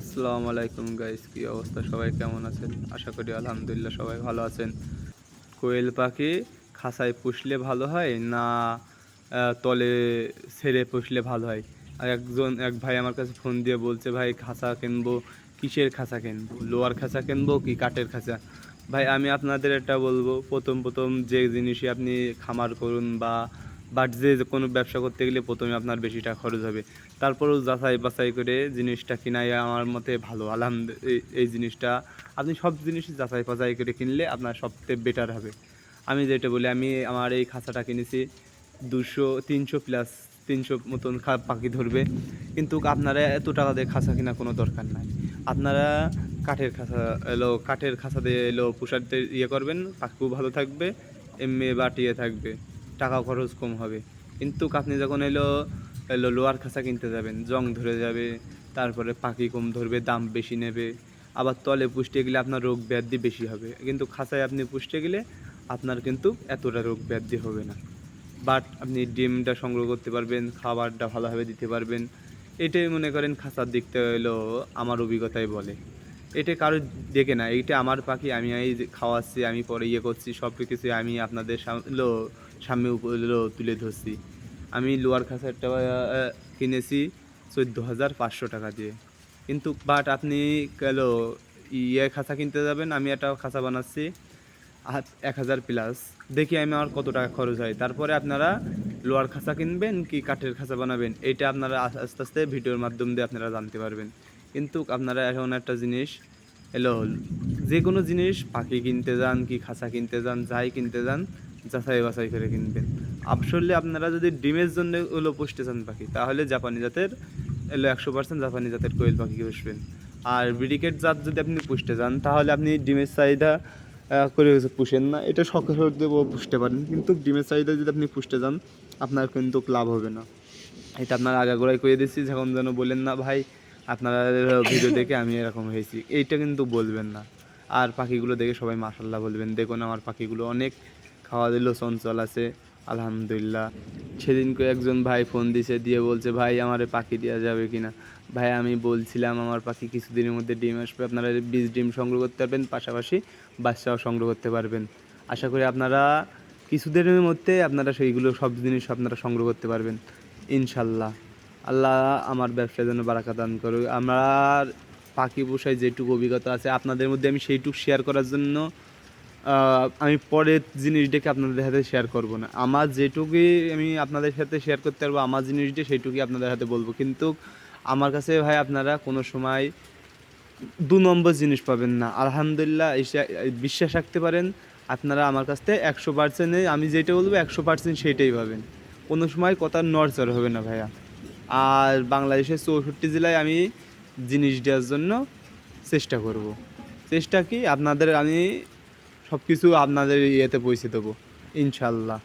আসসালামু আলাইকুম গাইস কি অবস্থা? সবাই কেমন আছেন? আশা করি আলহামদুলিল্লাহ সবাই ভালো আছেন। কোয়েল পাখি খাসায় পুষলে ভালো হয় না তলে ছেড়ে পুষলে ভালো হয়? আর একজন, এক ভাই আমার কাছে ফোন দিয়ে বলছে, ভাই, খাঁচা কিনবো, কিসের খাঁচা কিনবো? লোয়ার খাঁচা কিনবো কি কাঠের খাঁচা? ভাই, আমি আপনাদের এটা বলব, প্রথম প্রথম যে জিনিসই আপনি খামার করুন বা বাট যে কোনো ব্যবসা করতে গেলে প্রথমে আপনার বেশি টাকা খরচ হবে। তারপরেও যাচাই বাছাই করে জিনিসটা কিনাই আমার মতে ভালো। আলহামদ এই- জিনিসটা আপনি সব জিনিসই যাচাই বাছাই করে কিনলে আপনার সবথেকে বেটার হবে। আমি যেটা বলি, আমি আমার এই খাঁচাটা কিনেছি দুশো, তিনশো প্লাস তিনশো মতন খা- পাখি ধরবে। কিন্তু আপনারা এত টাকা দিয়ে খাঁচা কেনার কোনো দরকার নাই। আপনারা কাঠের খাঁচা এলো, কাঠের খাঁচা দিয়ে এলো পোশাকতে ইয়ে করবেন, পাখিও ভালো থাকবে, এমনি বাটিয়ে থাকবে। টাকা খরচ কম হবে। কিন্তু আপনি যখন এলো এলো লোয়ার খাঁচা কিনতে যাবেন, জং ধরে যাবে, তারপরে পাখি কম ধরবে, দাম বেশি নেবে, আবার তলে পুষতে গেলে আপনার রোগ ব্যাধি বেশি হবে। কিন্তু খাঁচায় আপনি পুষতে গেলে আপনার কিন্তু এতটা রোগ ব্যাধি হবে না। বাট আপনি ডিমটা সংগ্রহ করতে পারবেন, খাবারটা ভালোভাবে দিতে পারবেন। এটাই মনে করেন খাঁচার দিকটা হলো আমার অভিজ্ঞতায় বলে। এটা কারও দেখে না। এইটা আমার পাখি আমি এই খাওয়াচ্ছি আমি পরে ইয়ে করছি সব কিছু আমি আপনাদের সামনে সামনে উপলো তুলে ধরছি। আমি লোয়ার আহ, কিনেছি চোদ্দ হাজার পাঁচশো টাকা দিয়ে। কিন্তু বাট আপনি গেলো ইয়ে খাঁচা কিনতে যাবেন? আমি একটা খাঁচা বানাচ্ছি এক হাজার প্লাস দেখি আমি আমার কত টাকা খরচ হয়। তারপরে আপনারা লোয়ার খাঁচা কিনবেন কি কাঠের খাঁচা বানাবেন এইটা আপনারা আস্তে আস্তে ভিডিওর মাধ্যম দিয়ে আপনারা জানতে পারবেন। কিন্তু আপনারা এখন একটা জিনিস, এলো যে কোনো জিনিস, পাখি কিনতে যান কি খাঁচা কিনতে যান, যাই কিনতে যান, যাচাই বাছাই করে কিনবেন। আসলে আপনারা যদি ডিমের জন্য ওগুলো পুষতে চান পাখি, তাহলে জাপানি জাতের, এলো একশো পার্সেন্ট জাপানি জাতের কোয়েল পাখি পুষবেন। আর ব্রিডিকেট জাত যদি আপনি পুষতে চান তাহলে আপনি ডিমের চাহিদা করে পুষেন না। এটা শখের হতে পুষতে পারেন, কিন্তু ডিমের চাহিদা যদি আপনি পুষতে যান, আপনার কিন্তু লাভ হবে না। এটা আপনার আগাগোড়াই করে দিচ্ছি, যখন যেন বলেন না, ভাই আপনারা ভিডিও দেখে আমি এরকম হয়েছি। এইটা কিন্তু বলবেন না। আর পাখিগুলো দেখে সবাই মাসাল্লাহ বলবেন। দেখুন আমার পাখিগুলো অনেক খাওয়া দিল, চঞ্চল আছে, আলহামদুলিল্লাহ। সেদিনকে একজন ভাই ফোন দিছে, দিয়ে বলছে, ভাই, আমার পাখি দেওয়া যাবে কি না ভাই, আমি বলছিলাম, আমার পাখি কিছুদিনের মধ্যে ডিম আসবে। আপনারা বীজ ডিম সংগ্রহ করতে পারবেন, পাশাপাশি বাচ্চাও সংগ্রহ করতে পারবেন। আশা করি আপনারা কিছুদিনের মধ্যে আপনারা সেইগুলো সব জিনিস আপনারা সংগ্রহ করতে পারবেন ইনশাল্লাহ আল্লাহ আমার ব্যবসার জন্য বারাকা দান করুক। আমার পাখি পোষায় যেটুকু অভিজ্ঞতা আছে, আপনাদের মধ্যে আমি সেইটুকু শেয়ার করার জন্য আমি পরের জিনিস ডেকে আপনাদের সাথে শেয়ার করব না। আমার যেটুকুই আমি আপনাদের সাথে শেয়ার করতে পারব, আমার জিনিস দিয়ে সেইটুকুই আপনাদের হাতে বলব। কিন্তু আমার কাছে ভাই আপনারা কোনো সময় দু নম্বর জিনিস পাবেন না। আলহামদুলিল্লাহ বিশ্বাস রাখতে পারেন, আপনারা আমার কাছ থেকে একশো পার্সেন্টে আমি যেটা বলব একশো পার্সেন্ট সেইটাই পাবেন। কোনো সময় কথা নড়চড় হবে না ভাইয়া। আর বাংলাদেশের চৌষট্টি জেলায় আমি জিনিস দেওয়ার জন্য চেষ্টা করব। চেষ্টা কি? আপনাদের আমি সব কিছু আপনাদের ইয়েতে পৌঁছে দেবো, ইনশাল্লাহ।